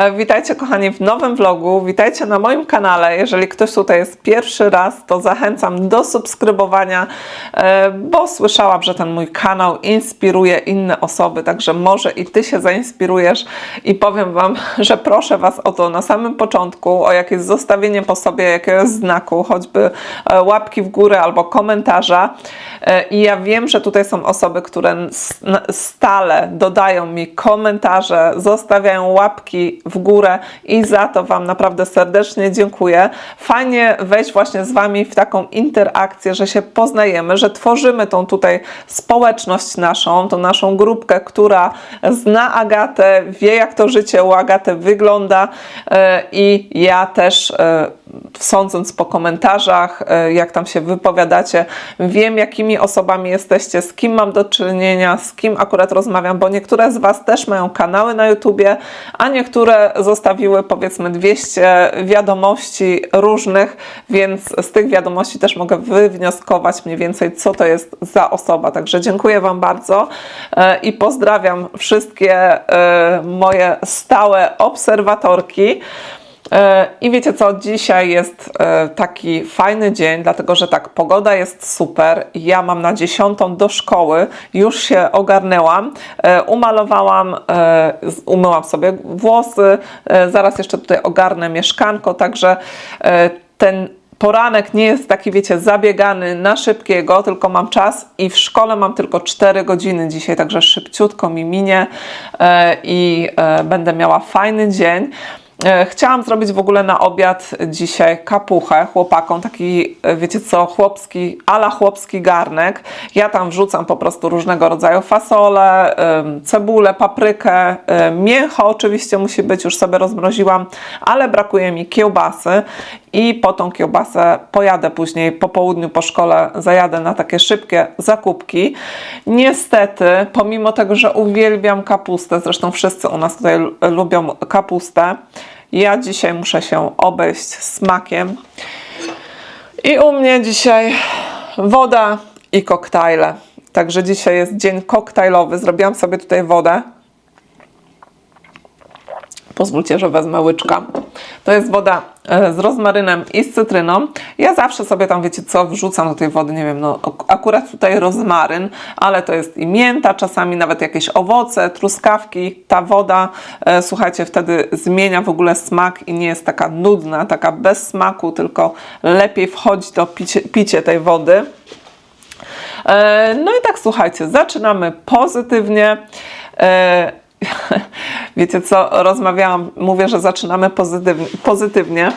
E, Witajcie kochani w nowym vlogu, witajcie na moim kanale. Jeżeli ktoś tutaj jest pierwszy raz, to zachęcam do subskrybowania, e, bo słyszałam, że ten mój kanał inspiruje inne osoby, także może i Ty się zainspirujesz i powiem Wam, że proszę Was o to na samym początku, o jakieś zostawienie po sobie jakiegoś znaku, choćby e, łapki w górę albo komentarza. I ja wiem, że tutaj są osoby, które stale dodają mi komentarze, zostawiają łapki w górę i za to Wam naprawdę serdecznie dziękuję. Fajnie wejść właśnie z Wami w taką interakcję, że się poznajemy, że tworzymy tą tutaj społeczność naszą, tą naszą grupkę, która zna Agatę, wie jak to życie u Agaty wygląda e, i ja też e, sądząc po komentarzach, e, jak tam się wypowiadacie, wiem jakimi osobami jesteście, z kim mam do czynienia, z kim akurat rozmawiam, bo niektóre z Was też mają kanały na YouTubie, a niektóre zostawiły powiedzmy 200 wiadomości różnych, więc z tych wiadomości też mogę wywnioskować mniej więcej, co to jest za osoba. Także dziękuję Wam bardzo e, i pozdrawiam wszystkie e, moje stałe obserwatorki. E, I wiecie co, dzisiaj jest e, taki fajny dzień, dlatego że tak, pogoda jest super. Ja mam na dziesiątą do szkoły, już się ogarnęłam, e, umalowałam, umyłam sobie włosy, zaraz jeszcze tutaj ogarnę mieszkanko, także ten poranek nie jest taki, wiecie, zabiegany na szybkiego, tylko mam czas i w szkole mam tylko 4 godziny dzisiaj, także szybciutko mi minie i będę miała fajny dzień. E, Chciałam zrobić w ogóle na obiad dzisiaj kapuchę chłopakom, taki e, wiecie co, chłopski, ala chłopski garnek. Ja tam wrzucam po prostu różnego rodzaju fasole, cebulę, paprykę, mięcho oczywiście musi być, już sobie rozmroziłam, ale brakuje mi kiełbasy i po tą kiełbasę pojadę później po południu po szkole, zajadę na takie szybkie zakupki. Niestety, pomimo tego, że uwielbiam kapustę, zresztą wszyscy u nas tutaj lubią kapustę, ja dzisiaj muszę się obejść smakiem. I u mnie dzisiaj woda i koktajle. Także dzisiaj jest dzień koktajlowy. Zrobiłam sobie tutaj wodę. Pozwólcie, że wezmę łyczka. To jest woda e, z rozmarynem i z cytryną. Ja zawsze sobie tam, wiecie co, wrzucam do tej wody, nie wiem, no ak- akurat tutaj rozmaryn, ale to jest i mięta, czasami nawet jakieś owoce, truskawki. Ta woda, e, słuchajcie, wtedy zmienia w ogóle smak i nie jest taka nudna, taka bez smaku, tylko lepiej wchodzi to picie, picie tej wody. E, No i tak słuchajcie, zaczynamy pozytywnie. E, Wiecie co, rozmawiałam, mówię, że zaczynamy pozytywnie.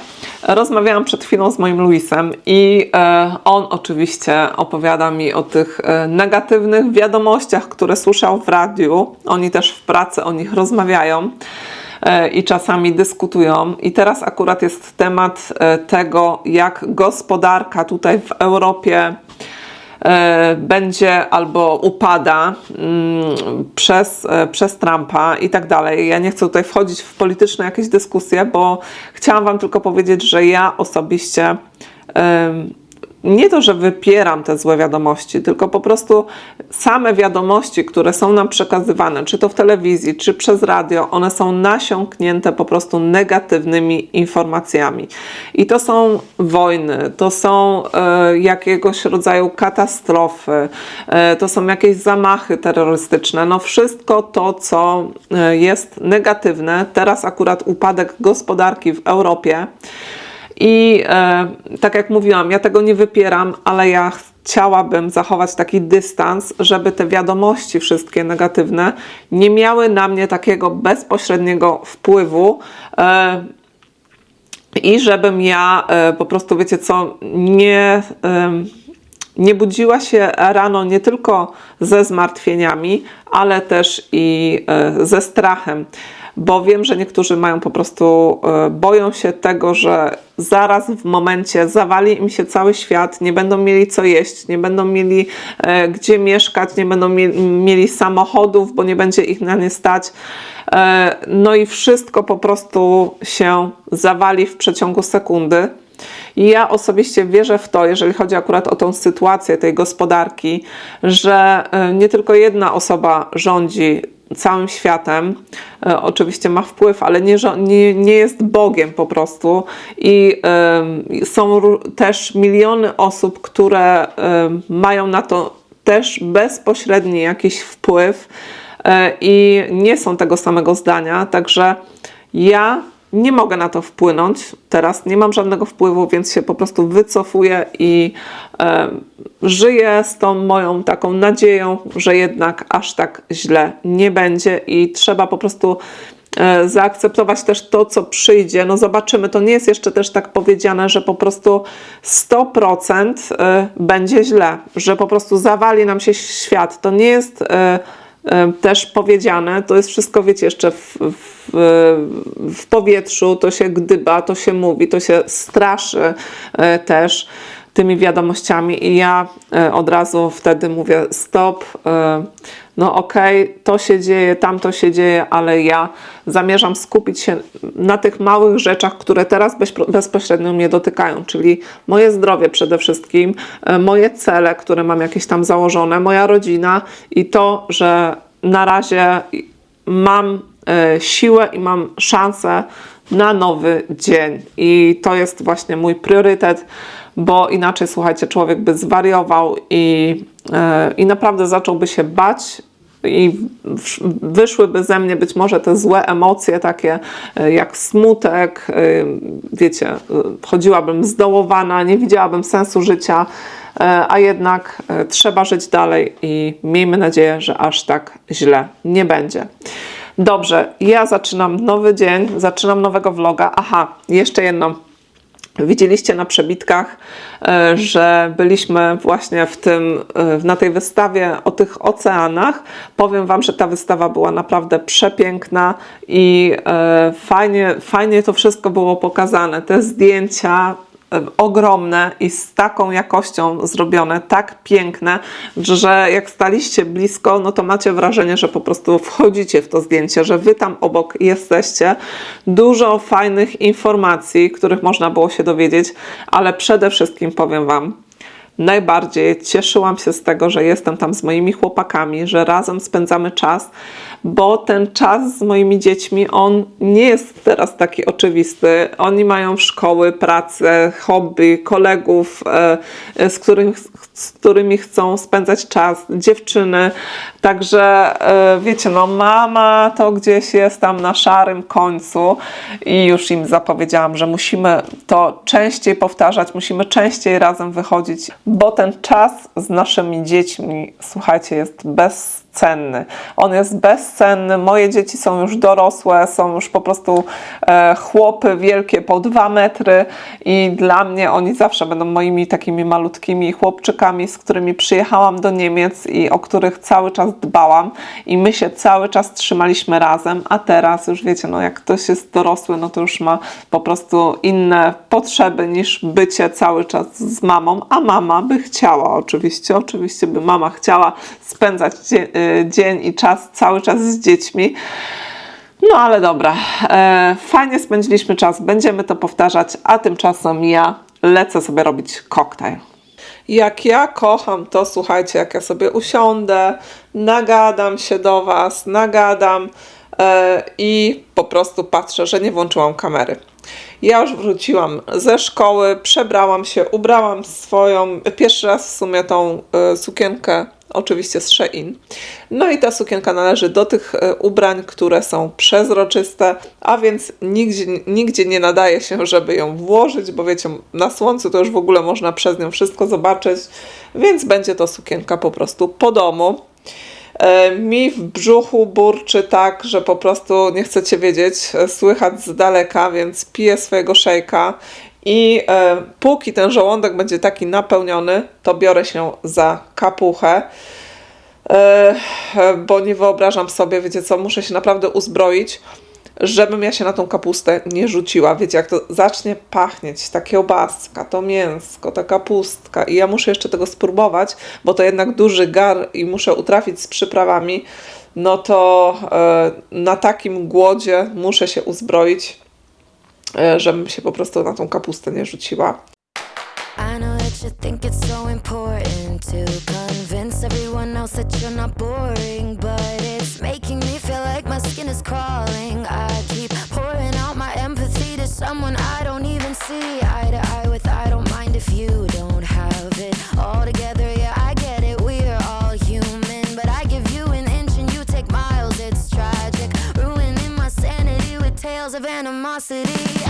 Rozmawiałam przed chwilą z moim Luisem i e, on oczywiście opowiada mi o tych e, negatywnych wiadomościach, które słyszał w radiu. Oni też w pracy o nich rozmawiają e, i czasami dyskutują. I teraz akurat jest temat tego, jak gospodarka tutaj w Europie będzie albo upada mm, przez, e, przez Trumpa i tak dalej. Ja nie chcę tutaj wchodzić w polityczne jakieś dyskusje, bo chciałam Wam tylko powiedzieć, że ja osobiście nie to, że wypieram te złe wiadomości, tylko po prostu same wiadomości, które są nam przekazywane, czy to w telewizji, czy przez radio, one są nasiąknięte po prostu negatywnymi informacjami. I to są wojny, to są e, jakiegoś rodzaju katastrofy, e, to są jakieś zamachy terrorystyczne, no wszystko to, co e, jest negatywne. Teraz akurat upadek gospodarki w Europie. I e, tak jak mówiłam, ja tego nie wypieram, ale ja chciałabym zachować taki dystans, żeby te wiadomości wszystkie negatywne nie miały na mnie takiego bezpośredniego wpływu. E, i żebym ja e, po prostu, wiecie co, nie, em, nie budziła się rano nie tylko ze zmartwieniami, ale też i e, ze strachem, bo wiem, że niektórzy mają po prostu, e, boją się tego, że zaraz w momencie zawali im się cały świat, nie będą mieli co jeść, nie będą mieli e, gdzie mieszkać, nie będą mie- mieli samochodów, bo nie będzie ich na nie stać. E, No i wszystko po prostu się zawali w przeciągu sekundy. I ja osobiście wierzę w to, jeżeli chodzi akurat o tą sytuację tej gospodarki, że nie tylko jedna osoba rządzi całym światem. E, oczywiście ma wpływ, ale nie, nie, nie jest Bogiem po prostu. I są też miliony osób, które mają na to też bezpośredni jakiś wpływ e, i nie są tego samego zdania. Także ja nie mogę na to wpłynąć. Teraz nie mam żadnego wpływu, więc się po prostu wycofuję i e, żyję z tą moją taką nadzieją, że jednak aż tak źle nie będzie i trzeba po prostu e, zaakceptować też to, co przyjdzie. No zobaczymy, to nie jest jeszcze też tak powiedziane, że po prostu 100% e, będzie źle, że po prostu zawali nam się świat. To nie jest e, też powiedziane, to jest wszystko, wiecie, jeszcze w, w, w powietrzu, to się gdyba, to się mówi, to się straszy e, też tymi wiadomościami i ja e, od razu wtedy mówię stop, e, no okej, to się dzieje, tam to się dzieje, ale ja zamierzam skupić się na tych małych rzeczach, które teraz bezpośrednio mnie dotykają, czyli moje zdrowie przede wszystkim, e, moje cele, które mam jakieś tam założone, moja rodzina i to, że na razie mam siłę i mam szansę na nowy dzień. I to jest właśnie mój priorytet, bo inaczej, słuchajcie, człowiek by zwariował i, e, i naprawdę zacząłby się bać. I wyszłyby ze mnie być może te złe emocje, takie e, jak smutek, e, wiecie, chodziłabym zdołowana, nie widziałabym sensu życia, a jednak trzeba żyć dalej i miejmy nadzieję, że aż tak źle nie będzie. Dobrze, ja zaczynam nowy dzień, zaczynam nowego vloga. Aha, jeszcze jedno. Widzieliście na przebitkach, e, że byliśmy właśnie w tym, e, na tej wystawie o tych oceanach. Powiem Wam, że ta wystawa była naprawdę przepiękna i e, fajnie, fajnie to wszystko było pokazane. Te zdjęcia ogromne i z taką jakością zrobione, tak piękne, że jak staliście blisko, no to macie wrażenie, że po prostu wchodzicie w to zdjęcie, że wy tam obok jesteście. Dużo fajnych informacji, których można było się dowiedzieć, ale przede wszystkim powiem wam, najbardziej cieszyłam się z tego, że jestem tam z moimi chłopakami, że razem spędzamy czas, bo ten czas z moimi dziećmi, on nie jest teraz taki oczywisty. Oni mają szkoły, pracę, hobby, kolegów, e, z, których, z którymi chcą spędzać czas, dziewczyny. Także e, wiecie, no mama to gdzieś jest tam na szarym końcu i już im zapowiedziałam, że musimy to częściej powtarzać, musimy częściej razem wychodzić, bo ten czas z naszymi dziećmi, słuchajcie, jest bezcenny. On jest bezcenny. Moje dzieci są już dorosłe, są już po prostu e, chłopy wielkie po dwa metry i dla mnie oni zawsze będą moimi takimi malutkimi chłopczykami, z którymi przyjechałam do Niemiec i o których cały czas dbałam i my się cały czas trzymaliśmy razem, a teraz już wiecie, no jak ktoś jest dorosły, no to już ma po prostu inne potrzeby niż bycie cały czas z mamą, a mama by chciała oczywiście, oczywiście by mama chciała spędzać dzień i czas cały czas z dziećmi. No ale dobra, e, fajnie spędziliśmy czas, będziemy to powtarzać, a tymczasem ja lecę sobie robić koktajl. Jak ja kocham to, słuchajcie, jak ja sobie usiądę, nagadam się do Was, nagadam e, i po prostu patrzę, że nie włączyłam kamery. Ja już wróciłam ze szkoły, przebrałam się, ubrałam swoją, pierwszy raz w sumie tą e, sukienkę, oczywiście z Shein. No i ta sukienka należy do tych e, ubrań, które są przezroczyste, a więc nigdzie, nigdzie nie nadaje się, żeby ją włożyć, bo wiecie, na słońcu to już w ogóle można przez nią wszystko zobaczyć, więc będzie to sukienka po prostu po domu. E, Mi w brzuchu burczy tak, że po prostu nie chcecie wiedzieć, e, słychać z daleka, więc piję swojego szejka i e, póki ten żołądek będzie taki napełniony, to biorę się za kapuchę. E, e, bo nie wyobrażam sobie, wiecie co, muszę się naprawdę uzbroić, żebym ja się na tą kapustę nie rzuciła. Wiecie, jak to zacznie pachnieć, ta kiełbaska, to mięsko, ta kapustka i ja muszę jeszcze tego spróbować, bo to jednak duży gar i muszę utrafić z przyprawami, no to e, na takim głodzie muszę się uzbroić, żebym się po prostu na tą kapustę nie rzuciła. I know that you think it's so important to convince everyone else that you're not boring, but it's making me feel like my skin is calling. I keep pouring out my empathy to someone I don't even see eye to eye with. I don't mind if you don't have it all together. Yeah, I get it. We're all human, but I give you an inch and you take miles. It's tragic, ruining my sanity with tales of animosity.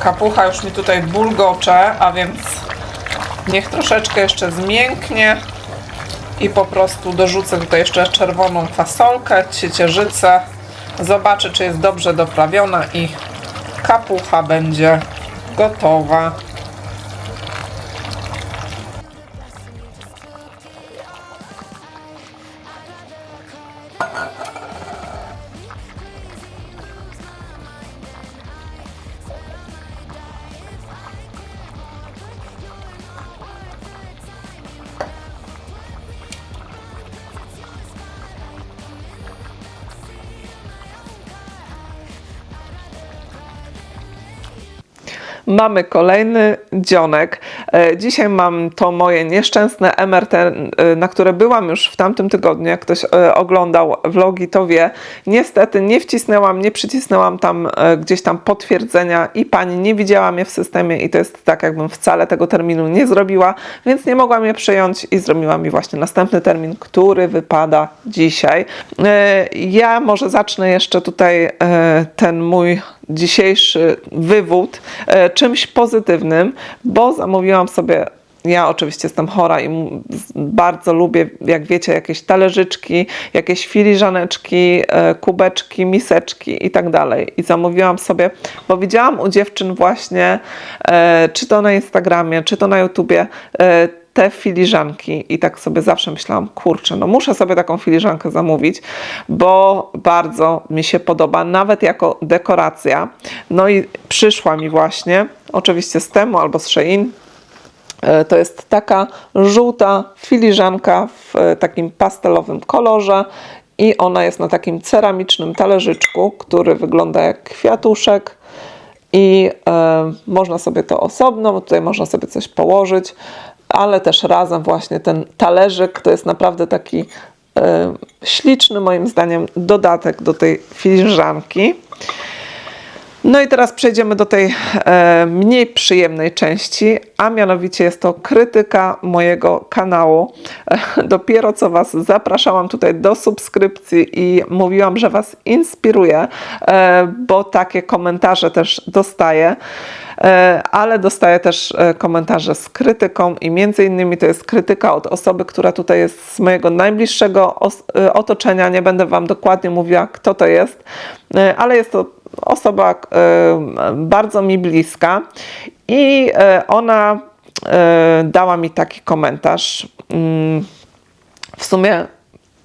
Kapucha już mi tutaj bulgocze, a więc niech troszeczkę jeszcze zmięknie i po prostu dorzucę tutaj jeszcze czerwoną fasolkę, ciecierzycę. Zobaczę, czy jest dobrze doprawiona i kapucha będzie gotowa. Mamy kolejny dzionek. E, Dzisiaj mam to moje nieszczęsne MRT, e, na które byłam już w tamtym tygodniu. Jak ktoś e, oglądał vlogi, to wie. Niestety nie wcisnęłam, nie przycisnęłam tam gdzieś tam potwierdzenia i pani nie widziała mnie w systemie i to jest tak, jakbym wcale tego terminu nie zrobiła, więc nie mogłam je przyjąć i zrobiła mi właśnie następny termin, który wypada dzisiaj. Ja może zacznę jeszcze tutaj ten mój dzisiejszy wywód czymś pozytywnym, bo zamówiłam sobie. Ja oczywiście jestem chora i bardzo lubię, jak wiecie, jakieś talerzyczki, jakieś filiżaneczki, e, kubeczki, miseczki i tak dalej. I zamówiłam sobie, bo widziałam u dziewczyn właśnie, e, czy to na Instagramie, czy to na YouTubie, e, te filiżanki i tak sobie zawsze myślałam, kurczę, no muszę sobie taką filiżankę zamówić, bo bardzo mi się podoba, nawet jako dekoracja. No i przyszła mi właśnie, oczywiście z temu albo z Shein, E, To jest taka żółta filiżanka w e, takim pastelowym kolorze i ona jest na takim ceramicznym talerzyczku, który wygląda jak kwiatuszek i e, można sobie to osobno, tutaj można sobie coś położyć, ale też razem właśnie ten talerzyk to jest naprawdę taki e, śliczny moim zdaniem dodatek do tej filiżanki. No i teraz przejdziemy do tej e, mniej przyjemnej części, a mianowicie jest to krytyka mojego kanału. E, dopiero co Was zapraszałam tutaj do subskrypcji i mówiłam, że Was inspiruje, e, bo takie komentarze też dostaję. E, ale dostaję też e, komentarze z krytyką i między innymi to jest krytyka od osoby, która tutaj jest z mojego najbliższego e, otoczenia. Nie będę Wam dokładnie mówiła, kto to jest, ale jest to osoba e, bardzo mi bliska i e, ona e, dała mi taki komentarz. Mm, w sumie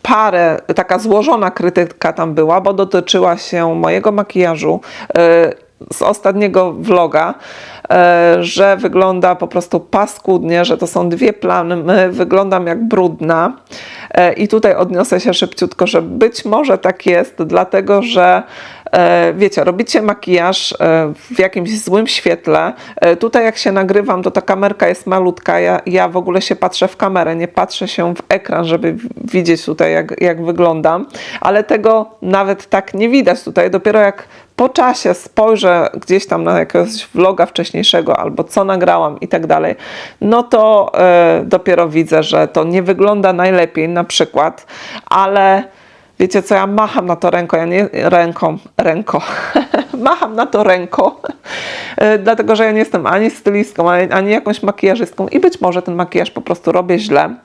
parę, taka złożona krytyka tam była, bo dotyczyła się mojego makijażu z ostatniego vloga, że wygląda po prostu paskudnie, że to są dwie plamy, wyglądam jak brudna. I tutaj odniosę się szybciutko, że być może tak jest, dlatego że wiecie, robicie makijaż e, w jakimś złym świetle. E, Tutaj jak się nagrywam, to ta kamerka jest malutka. Ja, ja w ogóle się patrzę w kamerę, nie patrzę się w ekran, żeby widzieć tutaj jak, jak wyglądam, ale tego nawet tak nie widać tutaj. Dopiero jak po czasie spojrzę gdzieś tam na jakiegoś vloga wcześniejszego albo co nagrałam i tak dalej, no to e, dopiero widzę, że to nie wygląda najlepiej na przykład, ale wiecie co, ja macham na to ręką, ja nie ręką, ręką, macham na to ręką, e, dlatego że ja nie jestem ani stylistką, ani, jakąś makijażystką i być może ten makijaż po prostu robię źle.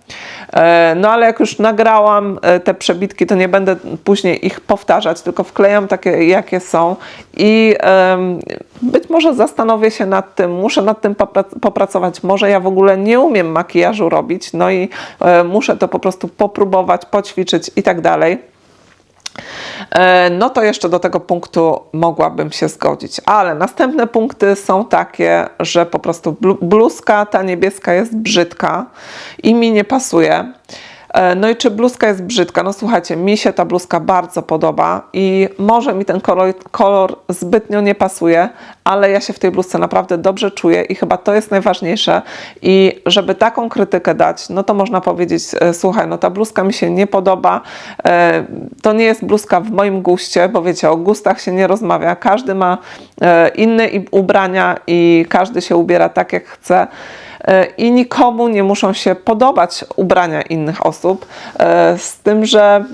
E, No ale jak już nagrałam e, te przebitki, to nie będę później ich powtarzać, tylko wklejam takie, jakie są i być może zastanowię się nad tym, muszę nad tym popra- popracować. Może ja w ogóle nie umiem makijażu robić, no i muszę to po prostu popróbować, poćwiczyć i tak dalej. E, No to jeszcze do tego punktu mogłabym się zgodzić, ale następne punkty są takie, że po prostu blu- bluzka ta niebieska jest brzydka i mi nie pasuje. E, No i czy bluzka jest brzydka? No słuchajcie, mi się ta bluzka bardzo podoba i może mi ten kolor, kolor zbytnio nie pasuje, ale ja się w tej bluzce naprawdę dobrze czuję i chyba to jest najważniejsze. I żeby taką krytykę dać, no to można powiedzieć, e, słuchaj, no ta bluzka mi się nie podoba, e, to nie jest bluzka w moim guście, bo wiecie, o gustach się nie rozmawia, każdy ma inne ubrania i każdy się ubiera tak jak chce. E, I nikomu nie muszą się podobać ubrania innych osób, e, z tym, że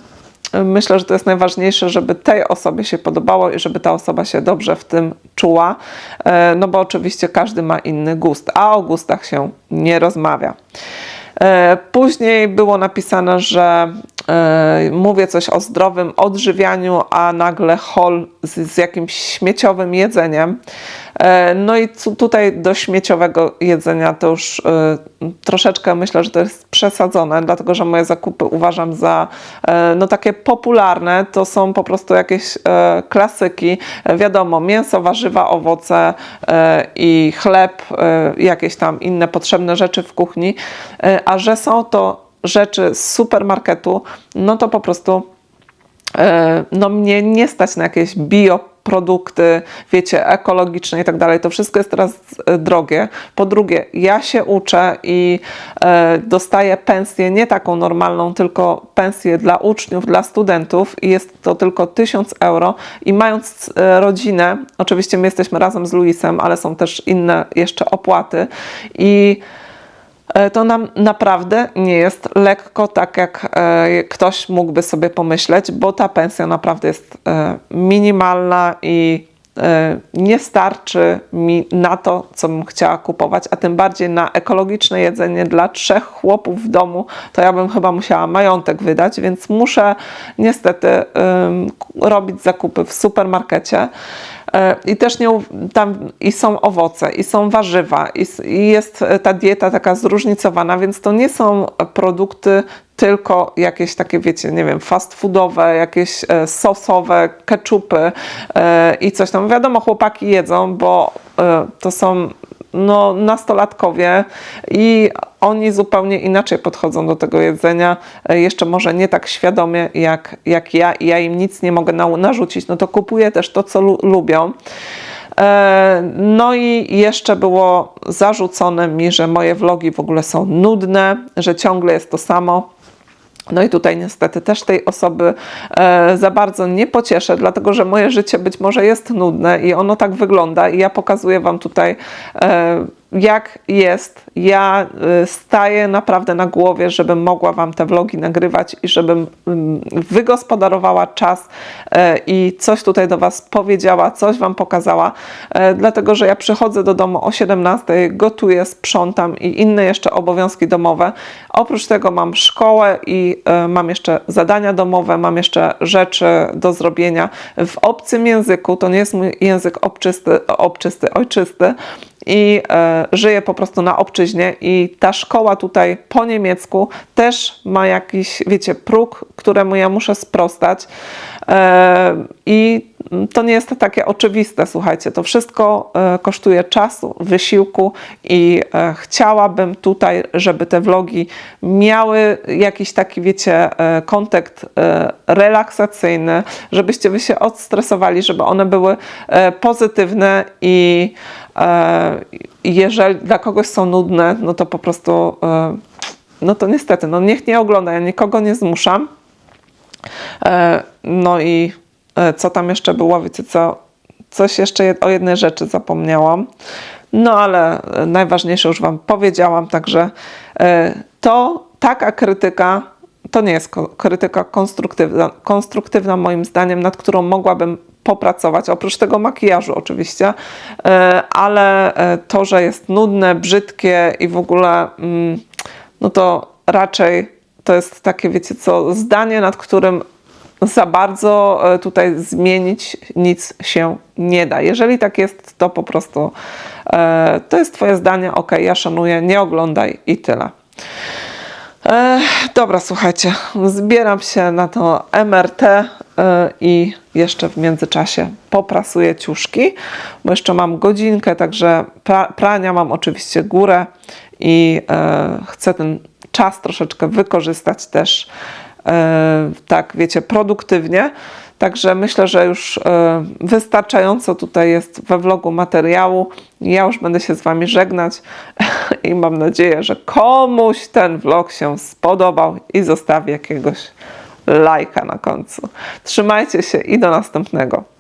Myślę, że to jest najważniejsze, żeby tej osobie się podobało i żeby ta osoba się dobrze w tym czuła, e, no bo oczywiście każdy ma inny gust, a o gustach się nie rozmawia. E, Później było napisane, że e, mówię coś o zdrowym odżywianiu, a nagle hol z, z jakimś śmieciowym jedzeniem. E, No i tutaj do śmieciowego jedzenia to już e, troszeczkę myślę, że to jest przesadzone, dlatego że moje zakupy uważam za e, no takie popularne. To są po prostu jakieś e, klasyki. E, Wiadomo, mięso, warzywa, owoce e, i chleb, e, jakieś tam inne potrzebne rzeczy w kuchni. E, A że są to rzeczy z supermarketu, no to po prostu e, no mnie nie stać na jakieś bioprodukty, wiecie, ekologiczne i tak dalej. To wszystko jest teraz e, drogie. Po drugie, ja się uczę i e, dostaję pensję nie taką normalną, tylko pensję dla uczniów, dla studentów i jest to tylko 1000 euro i mając rodzinę, oczywiście my jesteśmy razem z Luisem, ale są też inne jeszcze opłaty i to nam naprawdę nie jest lekko, tak jak e, ktoś mógłby sobie pomyśleć, bo ta pensja naprawdę jest e, minimalna i e, nie starczy mi na to, co bym chciała kupować, a tym bardziej na ekologiczne jedzenie dla trzech chłopów w domu, to ja bym chyba musiała majątek wydać, więc muszę niestety robić zakupy w supermarkecie. E, I też nie, tam i są owoce, i są warzywa, i, i jest e, ta dieta taka zróżnicowana, więc to nie są produkty tylko jakieś takie, wiecie, nie wiem, fast foodowe, jakieś e, sosowe, keczupy i coś tam. Wiadomo, chłopaki jedzą, bo to są no, nastolatkowie i oni zupełnie inaczej podchodzą do tego jedzenia, e, jeszcze może nie tak świadomie jak, jak ja i ja im nic nie mogę nau- narzucić, no to kupuję też to, co lu- lubią. E, No i jeszcze było zarzucone mi, że moje vlogi w ogóle są nudne, że ciągle jest to samo. No i tutaj niestety też tej osoby e, za bardzo nie pocieszę, dlatego że moje życie być może jest nudne i ono tak wygląda i ja pokazuję Wam tutaj e, jak jest. Ja e, staję naprawdę na głowie, żebym mogła Wam te vlogi nagrywać i żebym mm, wygospodarowała czas e, i coś tutaj do Was powiedziała, coś Wam pokazała, e, dlatego że ja przychodzę do domu o 17, gotuję, sprzątam i inne jeszcze obowiązki domowe. Oprócz tego mam szkołę i e, mam jeszcze zadania domowe, mam jeszcze rzeczy do zrobienia w obcym języku. To nie jest mój język obczysty, obczysty ojczysty i e, żyję po prostu na obczyźnie i ta szkoła tutaj po niemiecku też ma jakiś, wiecie, próg, któremu ja muszę sprostać e, i to nie jest takie oczywiste, słuchajcie, to wszystko e, kosztuje czasu, wysiłku i e, chciałabym tutaj, żeby te vlogi miały jakiś taki, wiecie, kontekst e, relaksacyjny, żebyście wy się odstresowali, żeby one były pozytywne i jeżeli dla kogoś są nudne, no to po prostu, no to niestety, no niech nie ogląda, ja nikogo nie zmuszam. E, No i e, co tam jeszcze było, wiecie co? coś jeszcze o jednej rzeczy zapomniałam. No ale e, najważniejsze już Wam powiedziałam, także to taka krytyka to nie jest krytyka konstruktywna, konstruktywna moim zdaniem, nad którą mogłabym popracować, oprócz tego makijażu oczywiście, ale to, że jest nudne, brzydkie i w ogóle, mm, no to raczej to jest takie, wiecie co, zdanie, nad którym za bardzo e, tutaj zmienić nic się nie da. Jeżeli tak jest, to po prostu e, to jest Twoje zdanie, ok, ja szanuję, nie oglądaj i tyle. E, dobra, słuchajcie, zbieram się na to MRT e, i jeszcze w międzyczasie poprasuję ciuszki, bo jeszcze mam godzinkę, także pra, prania mam oczywiście górę i e, chcę ten czas troszeczkę wykorzystać też e, tak, wiecie, produktywnie. Także myślę, że już e, wystarczająco tutaj jest we vlogu materiału. Ja już będę się z Wami żegnać i mam nadzieję, że komuś ten vlog się spodobał i zostawi jakiegoś lajka na końcu. Trzymajcie się i do następnego.